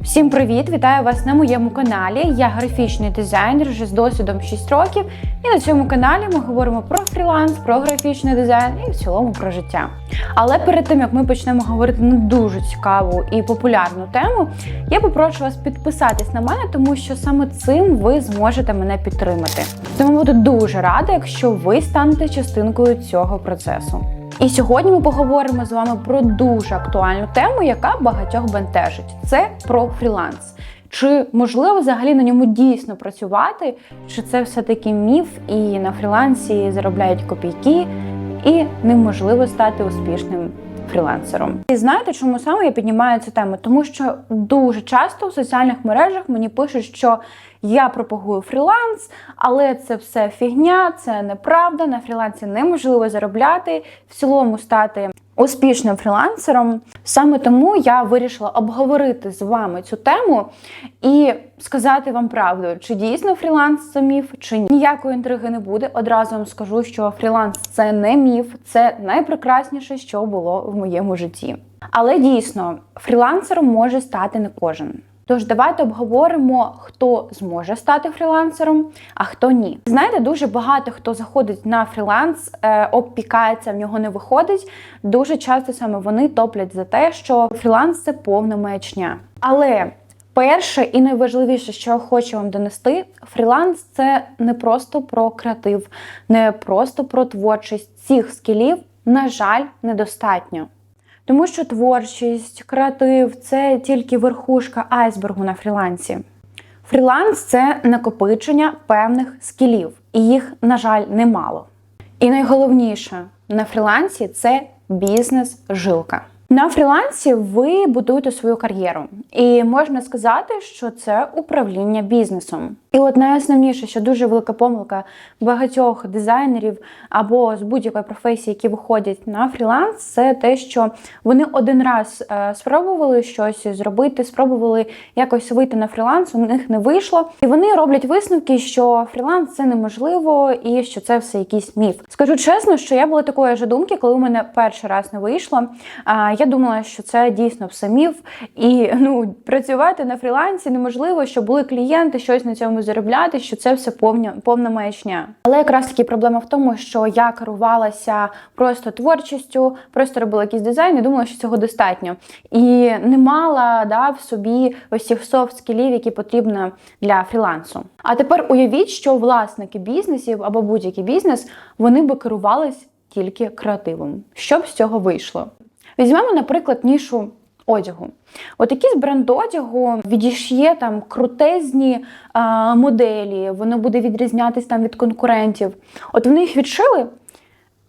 Всім привіт! Вітаю вас на моєму каналі. Я графічний дизайнер вже з досвідом 6 років. І на цьому каналі ми говоримо про фріланс, про графічний дизайн і в цілому про життя. Але перед тим як ми почнемо говорити на дуже цікаву і популярну тему, я попрошу вас підписатись на мене, тому що саме цим ви зможете мене підтримати. Тому буду дуже рада, якщо ви станете частинкою цього процесу. І сьогодні ми поговоримо з вами про дуже актуальну тему, яка багатьох бентежить. Це про фріланс. Чи можливо взагалі на ньому дійсно працювати? Чи це все-таки міф, і на фрілансі заробляють копійки, і неможливо стати успішним фрілансером? І знаєте, чому саме я піднімаю цю тему? Тому що дуже часто в соціальних мережах мені пишуть, що я пропагую фріланс, але це все фігня, це неправда. На фрілансі неможливо заробляти, в цілому стати успішним фрілансером. Саме тому я вирішила обговорити з вами цю тему і сказати вам правду, чи дійсно фріланс це міф, чи ні. Ніякої інтриги не буде. Одразу вам скажу, що фріланс це не міф, це найпрекрасніше, що було в моєму житті. Але дійсно, фрілансером може стати не кожен. Тож давайте обговоримо, хто зможе стати фрілансером, а хто ні. Знаєте, дуже багато хто заходить на фріланс, е, обпікається, в нього не виходить. Дуже часто саме вони топлять за те, що фріланс це повна маячня. Але перше і найважливіше, що я хочу вам донести, фріланс це не просто про креатив, не просто про творчість. Цих скілів, на жаль, недостатньо. Тому що творчість, креатив це тільки верхушка айсбергу на фрілансі. Фріланс це накопичення певних скілів, і їх, на жаль, немало. І найголовніше на фрілансі це бізнес-жилка. На фрілансі ви будуєте свою кар'єру, і можна сказати, що це управління бізнесом. І от найосновніше, що дуже велика помилка багатьох дизайнерів або з будь-якої професії, які виходять на фріланс, це те, що вони один раз е, спробували щось зробити, спробували якось вийти на фріланс, у них не вийшло, і вони роблять висновки, що фріланс це неможливо і що це все якийсь міф. Скажу чесно, що я була такої ж думки, коли у мене перший раз не вийшло. Я думала, що це дійсно все міф, і ну працювати на фрілансі неможливо, що були клієнти, щось на цьому заробляти, що це все повня повна маячня. Але якраз таки проблема в тому, що я керувалася просто творчістю, просто робила якийсь дизайн і думала, що цього достатньо. І не мала да, в собі ось цих софт скілів, які потрібні для фрілансу. А тепер уявіть, що власники бізнесів або будь-який бізнес вони би керувались тільки креативом. Що б з цього вийшло? Візьмемо, наприклад, нішу одягу. От якийсь бренд одягу відішє там крутезні а, моделі, воно буде відрізнятись там від конкурентів. От вони їх відшили.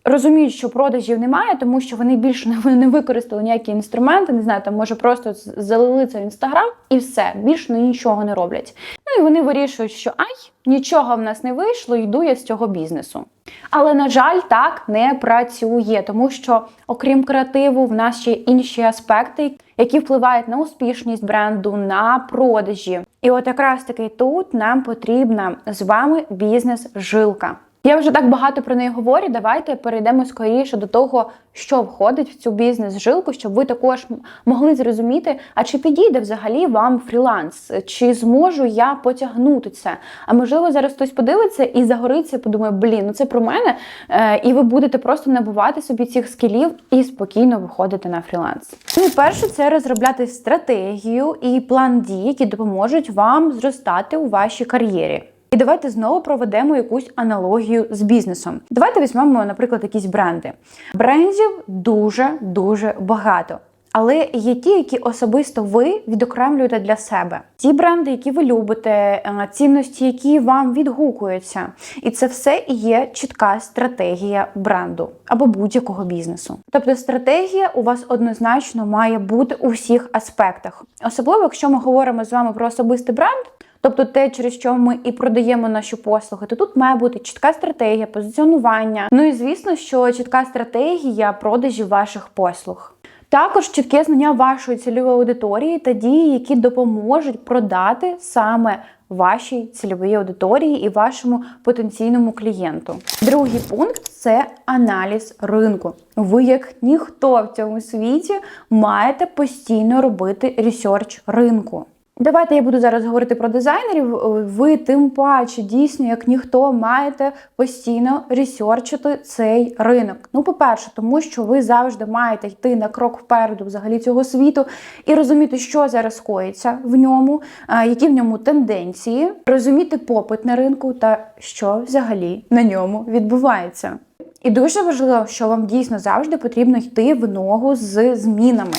Розуміють, що продажів немає, тому що вони більше не, не використали ніякі інструменти, не знаю, там може просто залили це в інстаграм і все, більше нічого не роблять. Ну і вони вирішують, що ай, нічого в нас не вийшло, йду я з цього бізнесу. Але, на жаль, так не працює, тому що, окрім креативу, в нас ще інші аспекти, які впливають на успішність бренду, на продажі. І от якраз таки тут нам потрібна з вами бізнес-жилка. Я вже так багато про неї говорю. Давайте перейдемо скоріше до того, що входить в цю бізнес-жилку, щоб ви також могли зрозуміти, а чи підійде взагалі вам фріланс, чи зможу я потягнути це. А можливо, зараз хтось подивиться і загориться, подумає, блін, ну це про мене. Е, і ви будете просто набувати собі цих скілів і спокійно виходити на фріланс. Ну перше, це розробляти стратегію і план дій, які допоможуть вам зростати у вашій кар'єрі. І давайте знову проведемо якусь аналогію з бізнесом. Давайте візьмемо, наприклад, якісь бренди. Брендів дуже-дуже багато. Але є ті, які особисто ви відокремлюєте для себе. Ті бренди, які ви любите, цінності, які вам відгукуються. І це все є чітка стратегія бренду або будь-якого бізнесу. Тобто стратегія у вас однозначно має бути у всіх аспектах. Особливо, якщо ми говоримо з вами про особистий бренд, Тобто те, через що ми і продаємо наші послуги, то тут має бути чітка стратегія, позиціонування. Ну і звісно, що чітка стратегія продажів ваших послуг. Також чітке знання вашої цільової аудиторії та дії, які допоможуть продати саме вашій цільовій аудиторії і вашому потенційному клієнту. Другий пункт це аналіз ринку. Ви, як ніхто в цьому світі, маєте постійно робити ресерч ринку. Давайте я буду зараз говорити про дизайнерів. Ви тим паче дійсно, як ніхто, маєте постійно ресерчити цей ринок. Ну, по-перше, тому що ви завжди маєте йти на крок впереду взагалі цього світу і розуміти, що зараз коїться в ньому, які в ньому тенденції, розуміти попит на ринку та що взагалі на ньому відбувається. І дуже важливо, що вам дійсно завжди потрібно йти в ногу з змінами.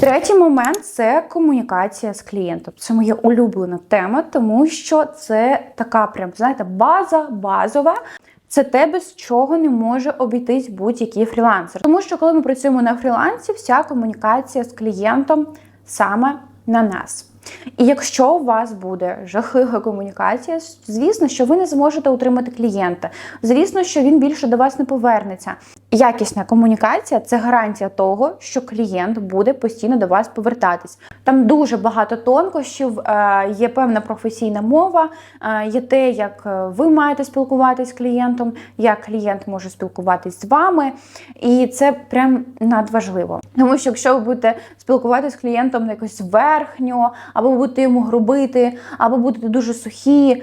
Третій момент це комунікація з клієнтом. Це моя улюблена тема, тому що це така, прям знаєте, база базова. Це те, без чого не може обійтись будь-який фрілансер. Тому що коли ми працюємо на фрілансі, вся комунікація з клієнтом саме на нас. І якщо у вас буде жахлива комунікація, звісно, що ви не зможете утримати клієнта. Звісно, що він більше до вас не повернеться. Якісна комунікація це гарантія того, що клієнт буде постійно до вас повертатись. Там дуже багато тонкощів, е, є певна професійна мова, е, є те, як е, ви маєте спілкуватись з клієнтом, як клієнт може спілкуватись з вами. І це прям надважливо. Тому що якщо ви будете спілкуватися з клієнтом якось верхньо, або будете йому грубити, або будете дуже сухі,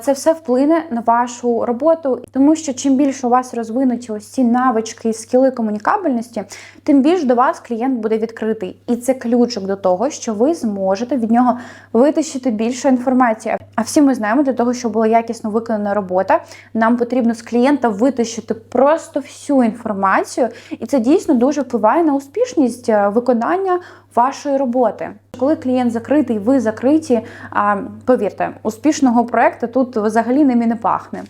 це все вплине на вашу роботу, тому що чим більше у вас розвинуті ось ці навички скіли комунікабельності, тим більш до вас клієнт буде відкритий. І це ключик до того, що ви зможете від нього витащити більше інформації. А всі ми знаємо, для того, щоб була якісно виконана робота, нам потрібно з клієнта витащити просто всю інформацію, і це дійсно дуже впливає на успішність е, виконання вашої роботи. Коли клієнт закритий, ви закриті, а повірте, успішного проекту тут взагалі ними не пахне.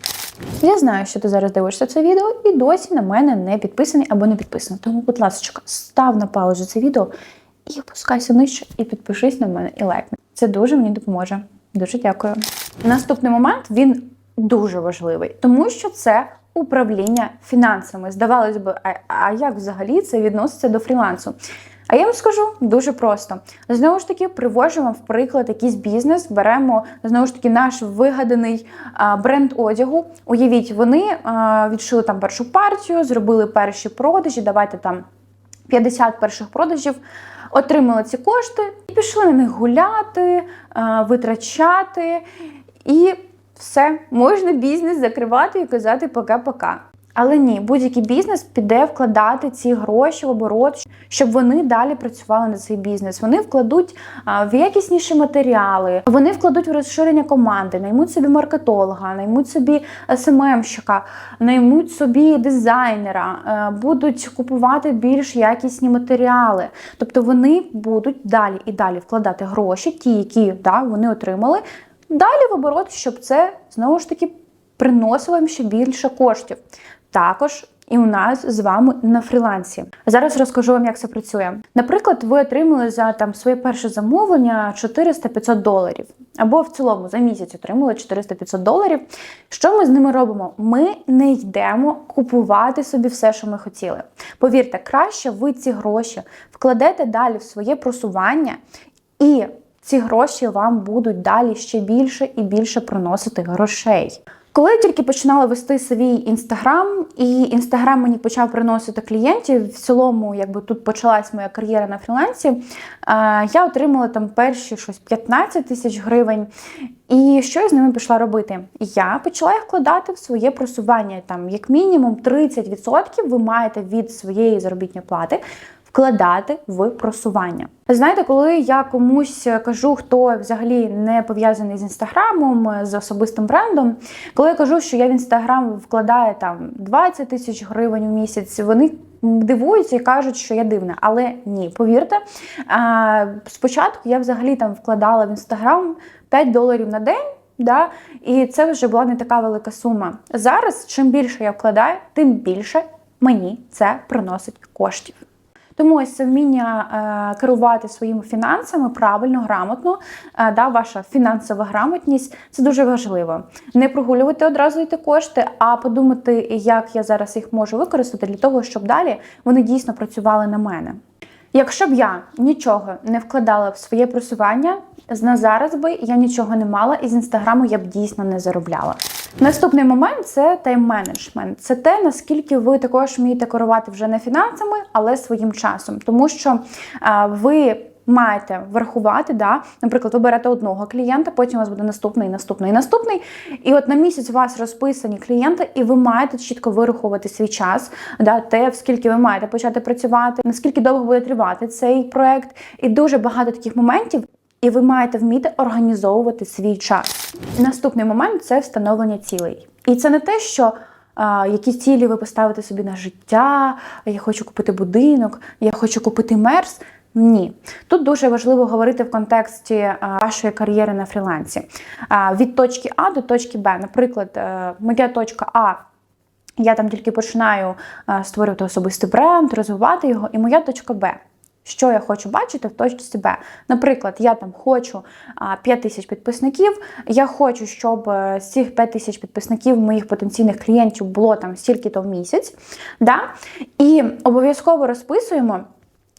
Я знаю, що ти зараз дивишся це відео і досі на мене не підписаний або не підписаний. Тому, будь ласка, став на паузу це відео і опускайся нижче, і підпишись на мене і лайкни. Це дуже мені допоможе. Дуже дякую. Наступний момент він дуже важливий, тому що це управління фінансами. Здавалось би, а, як взагалі це відноситься до фрілансу? А я вам скажу дуже просто. Знову ж таки, привожу вам в приклад якийсь бізнес, беремо знову ж таки наш вигаданий бренд одягу. Уявіть, вони відшили там першу партію, зробили перші продажі. Давайте там 50 перших продажів. Отримали ці кошти і пішли на них гуляти, витрачати, і все, можна бізнес закривати і казати пока-пока. Але ні, будь-який бізнес піде вкладати ці гроші в оборот, щоб вони далі працювали на цей бізнес. Вони вкладуть в якісніші матеріали, вони вкладуть в розширення команди, наймуть собі маркетолога, наймуть собі СММщика, наймуть собі дизайнера, е, будуть купувати більш якісні матеріали. Тобто вони будуть далі і далі вкладати гроші, ті, які да, вони отримали, далі в оборот, щоб це знову ж таки приносило їм ще більше коштів також. І у нас з вами на фрілансі. Зараз розкажу вам, як це працює. Наприклад, ви отримали за там своє перше замовлення 400-500 доларів, або в цілому за місяць отримали 400-500 доларів. Що ми з ними робимо? Ми не йдемо купувати собі все, що ми хотіли. Повірте, краще ви ці гроші вкладете далі в своє просування, і ці гроші вам будуть далі ще більше і більше приносити грошей. Коли я тільки починала вести свій інстаграм, і інстаграм мені почав приносити клієнтів, в цілому, якби тут почалась моя кар'єра на фрілансі, е, я отримала там перші щось 15 тисяч гривень. І що я з ними пішла робити? Я почала їх вкладати в своє просування. Там, як мінімум, 30% ви маєте від своєї заробітної плати вкладати в просування. Знаєте, коли я комусь кажу, хто взагалі не пов'язаний з інстаграмом, з особистим брендом, коли я кажу, що я в інстаграм вкладаю там 20 тисяч гривень у місяць, вони дивуються і кажуть, що я дивна. Але ні, повірте, спочатку я взагалі там вкладала в інстаграм 5 доларів на день. Да? І це вже була не така велика сума. Зараз, чим більше я вкладаю, тим більше мені це приносить коштів. Тому ось це вміння е, керувати своїми фінансами правильно, грамотно, е, да, ваша фінансова грамотність це дуже важливо. Не прогулювати одразу йти кошти, а подумати, як я зараз їх можу використати для того, щоб далі вони дійсно працювали на мене. Якщо б я нічого не вкладала в своє просування, на зараз би я нічого не мала, і з інстаграму я б дійсно не заробляла. Наступний момент це тайм-менеджмент. Це те, наскільки ви також вмієте керувати вже не фінансами, але своїм часом, тому що а, ви маєте врахувати, да, наприклад, ви берете одного клієнта, потім у вас буде наступний, наступний, наступний. І от на місяць у вас розписані клієнти, і ви маєте чітко вирахувати свій час, да, те, скільки ви маєте почати працювати, наскільки довго буде тривати цей проект. І дуже багато таких моментів. І ви маєте вміти організовувати свій час. Наступний момент це встановлення цілей. І це не те, що які цілі ви поставите собі на життя, я хочу купити будинок, я хочу купити мерс. Ні, тут дуже важливо говорити в контексті вашої кар'єри на фрілансі. Від точки А до точки Б. Наприклад, е, моя точка А. Я там тільки починаю е, створювати особистий бренд, розвивати його, і моя точка Б. Що я хочу бачити в точці Б. Наприклад, я там хочу 5 тисяч підписників. Я хочу, щоб е, з цих 5 тисяч підписників моїх потенційних клієнтів було там стільки-то в місяць. Да? І обов'язково розписуємо,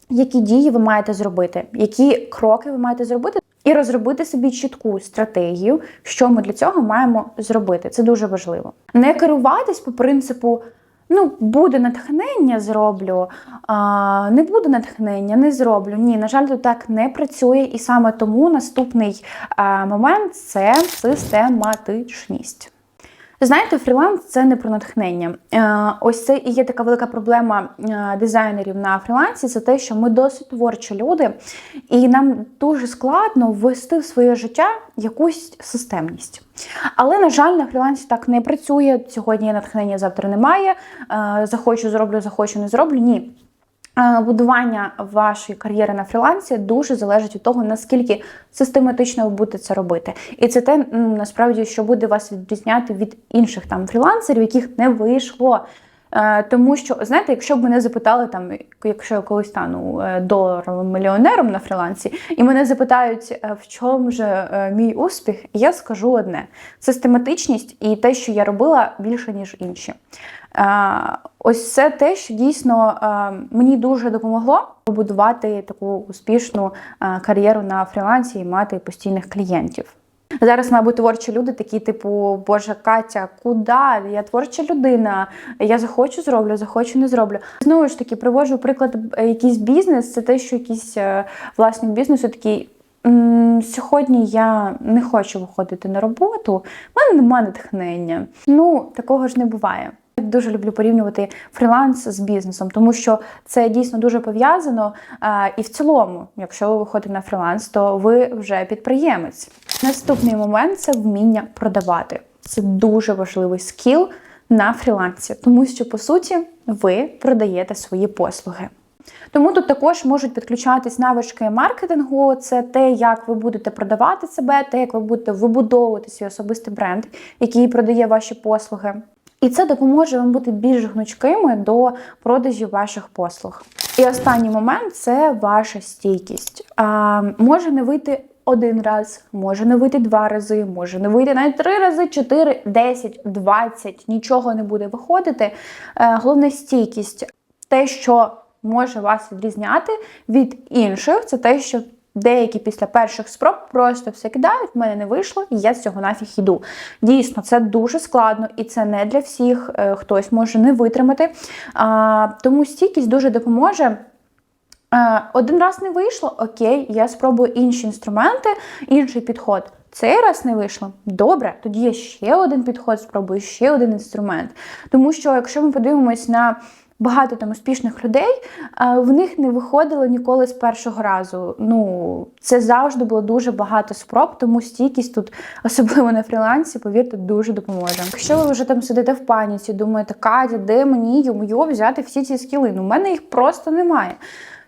які дії ви маєте зробити, які кроки ви маєте зробити. І розробити собі чітку стратегію, що ми для цього маємо зробити. Це дуже важливо. Не керуватись по принципу. Ну, буде натхнення, зроблю, а, не буде натхнення, не зроблю. Ні, на жаль, тут так не працює, і саме тому наступний а, момент це систематичність. Знаєте, фріланс це не про натхнення. Е, ось це і є така велика проблема е, дизайнерів на фрілансі. Це те, що ми досить творчі люди, і нам дуже складно ввести в своє життя якусь системність. Але, на жаль, на фрілансі так не працює. Сьогодні є натхнення, завтра немає. Е, захочу, зроблю, захочу, не зроблю. Ні. Будування вашої кар'єри на фрілансі дуже залежить від того, наскільки систематично ви будете це робити. І це те, насправді, що буде вас відрізняти від інших там фрілансерів, яких не вийшло. Тому що, знаєте, якщо б мене запитали, там, якщо я колись стану е, доларовим мільйонером на фрілансі, і мене запитають, е, в чому же е, мій успіх, я скажу одне: систематичність і те, що я робила більше, ніж інші. Ось це те, що дійсно мені дуже допомогло побудувати таку успішну кар'єру на фрілансі і мати постійних клієнтів. Зараз, мабуть, творчі люди такі, типу, Боже, Катя, куди? Я творча людина, я захочу зроблю, захочу не зроблю. Знову ж таки, привожу приклад, е, якийсь бізнес, це те, що якийсь е, власник бізнесу такий. Сьогодні я не хочу виходити на роботу, в мене немає натхнення. Ну, такого ж не буває. Дуже люблю порівнювати фріланс з бізнесом, тому що це дійсно дуже пов'язано. І в цілому, якщо ви виходите на фріланс, то ви вже підприємець. Наступний момент це вміння продавати. Це дуже важливий скіл на фрілансі, тому що, по суті, ви продаєте свої послуги. Тому тут також можуть підключатись навички маркетингу, це те, як ви будете продавати себе, те, як ви будете вибудовувати свій особистий бренд, який продає ваші послуги. І це допоможе вам бути більш гнучкими до продажів ваших послуг. І останній момент це ваша стійкість. А, Може не вийти один раз, може не вийти два рази, може не вийти навіть три рази, чотири, десять, двадцять. Нічого не буде виходити. А, головне стійкість. Те, що може вас відрізняти від інших, це те, що Деякі після перших спроб просто все кидають, в мене не вийшло, і я з цього нафіг йду. Дійсно, це дуже складно, і це не для всіх. Е, хтось може не витримати. Тому стійкість дуже допоможе. Е, один раз не вийшло, окей, я спробую інші інструменти, інший підход. Цей раз не вийшло. Добре, тоді є ще один підход, спробую ще один інструмент. Тому що, якщо ми подивимось на багато там успішних людей, в них не виходило ніколи з першого разу. Ну, це завжди було дуже багато спроб, тому стійкість тут, особливо на фрілансі, повірте, дуже допоможе. Якщо ви вже там сидите в паніці, думаєте, Катя, де мені йому взяти всі ці скіли? Ну, у мене їх просто немає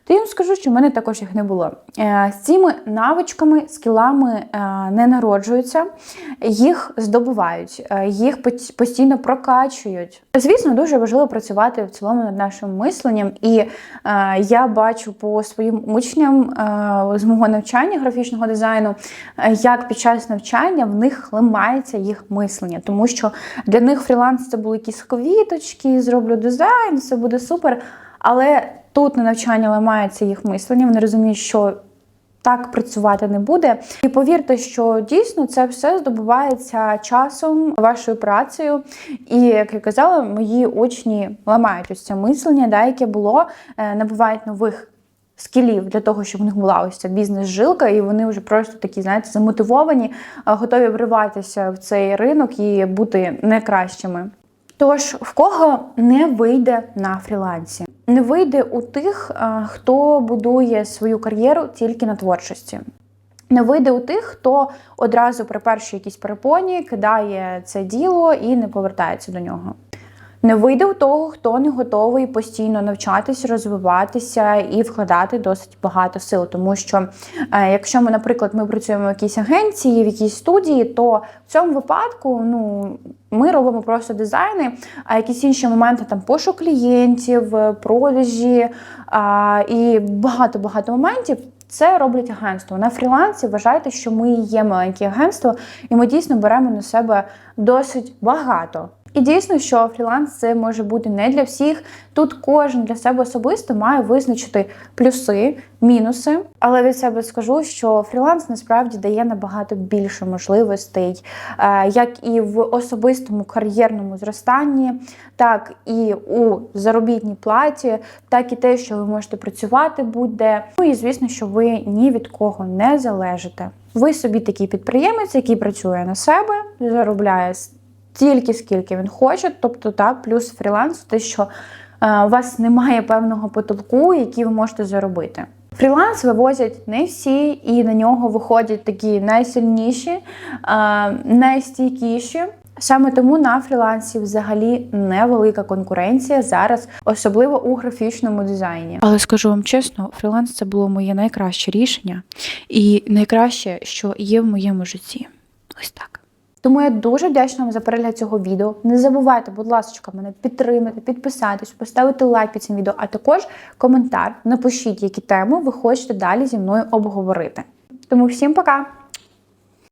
то я вам скажу, що в мене також їх не було. Е, з цими навичками, скілами е, не народжуються, їх здобувають, е, їх постійно прокачують. Звісно, дуже важливо працювати в цілому над нашим мисленням, і я бачу по своїм учням з мого навчання графічного дизайну, як під час навчання в них ламається їх мислення, тому що для них фріланс це були якісь квіточки, зроблю дизайн, все буде супер. Але тут на навчання ламається їх мислення, вони розуміють, що так працювати не буде. І повірте, що дійсно це все здобувається часом, вашою працею. І як я казала, мої учні ламають ось це мислення, да, яке було, е, набувають нових скілів для того, щоб в них була ось ця бізнес-жилка, і вони вже просто такі, знаєте, замотивовані, готові вриватися в цей ринок і бути найкращими. Тож, в кого не вийде на фрілансі, не вийде у тих, хто будує свою кар'єру тільки на творчості. Не вийде у тих, хто одразу при першій якійсь перепоні кидає це діло і не повертається до нього. Не вийде у того, хто не готовий постійно навчатись, розвиватися і вкладати досить багато сил. Тому що, е, якщо ми, наприклад, ми працюємо в якійсь агенції, в якійсь студії, то в цьому випадку ну, ми робимо просто дизайни, а якісь інші моменти там пошук клієнтів, продажі а, і багато-багато моментів. Це роблять агентство. На фрілансі вважайте, що ми є маленьке агентство, і ми дійсно беремо на себе досить багато. І дійсно, що фріланс це може бути не для всіх. Тут кожен для себе особисто має визначити плюси, мінуси. Але від себе скажу, що фріланс насправді дає набагато більше можливостей, е, як і в особистому кар'єрному зростанні, так і у заробітній платі, так і те, що ви можете працювати будь-де. Ну і звісно, що ви ні від кого не залежите. Ви собі такий підприємець, який працює на себе, заробляє стільки, скільки він хоче. Тобто, так, плюс фріланс, те, що е, у вас немає певного потолку, який ви можете заробити. Фріланс вивозять не всі, і на нього виходять такі найсильніші, е, найстійкіші. Саме тому на фрілансі взагалі невелика конкуренція зараз, особливо у графічному дизайні. Але скажу вам чесно, фріланс це було моє найкраще рішення і найкраще, що є в моєму житті. Ось так. Тому я дуже вдячна вам за перегляд цього відео. Не забувайте, будь ласка, мене підтримати, підписатись, поставити лайк під цим відео, а також коментар. Напишіть, які теми ви хочете далі зі мною обговорити. Тому всім пока!